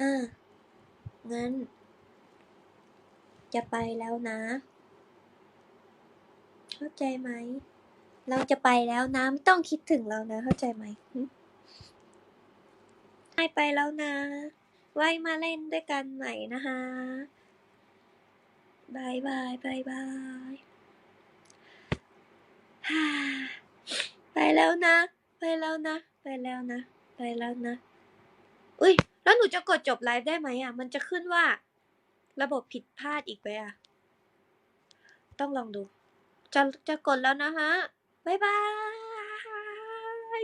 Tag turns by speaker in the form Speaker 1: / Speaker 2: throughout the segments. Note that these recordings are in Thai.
Speaker 1: อ่างั้น จะไปแล้วนะ เข้าใจไหม เราจะไปแล้วนะ ไม่ต้องคิดถึงเรานะ เข้าใจไหมไม่ไปแล้วนะ ไว้มาเล่นด้วยกันใหม่นะคะบายบายบายบายไปแล้วนะ ไปแล้วนะ ไปแล้วนะ ไปแล้วนะ อุ้ยแล้วหนูจะกดจบไลฟ์ได้ไหมอะมันจะขึ้นว่า ระบบผิดพลาดอีกไหมอะต้องลองดู จะจะกดแล้วนะฮะบายบาย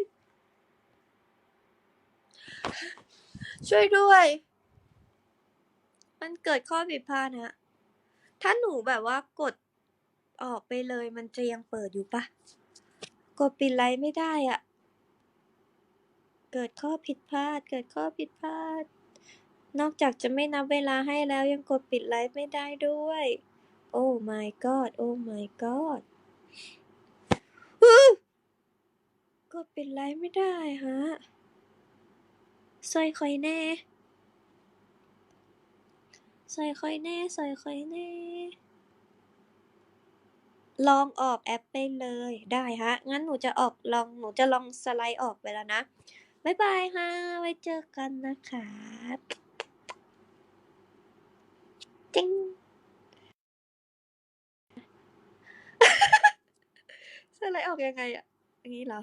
Speaker 1: ช่วยด้วย มันเกิดข้อผิดพลาดฮะ ถ้าหนูแบบว่ากดออกไปเลยมันจะยังเปิดอยู่ปะ กดปิดไลฟ์ไม่ได้อะ เกิดข้อผิดพลาด เกิดข้อผิดพลาด นอกจากจะไม่นับเวลาให้แล้วยังกดปิดไลฟ์ไม่ได้ด้วย โอ้ my god โอ้ my god กดปิดไลฟ์ไม่ได้ฮะซอยคอยแน่ซอยคอยแน่ซอยคอยแน่ ลองออกแอปไปเลยได้ฮะ งั้นหนูจะออกลอง หนูจะลองสไลด์ออกไปแล้วนะ บ๊ายบายฮะไว้เจอกันนะคะจิงสไลด์ออกยังไงอะอย่างนี้เหรอ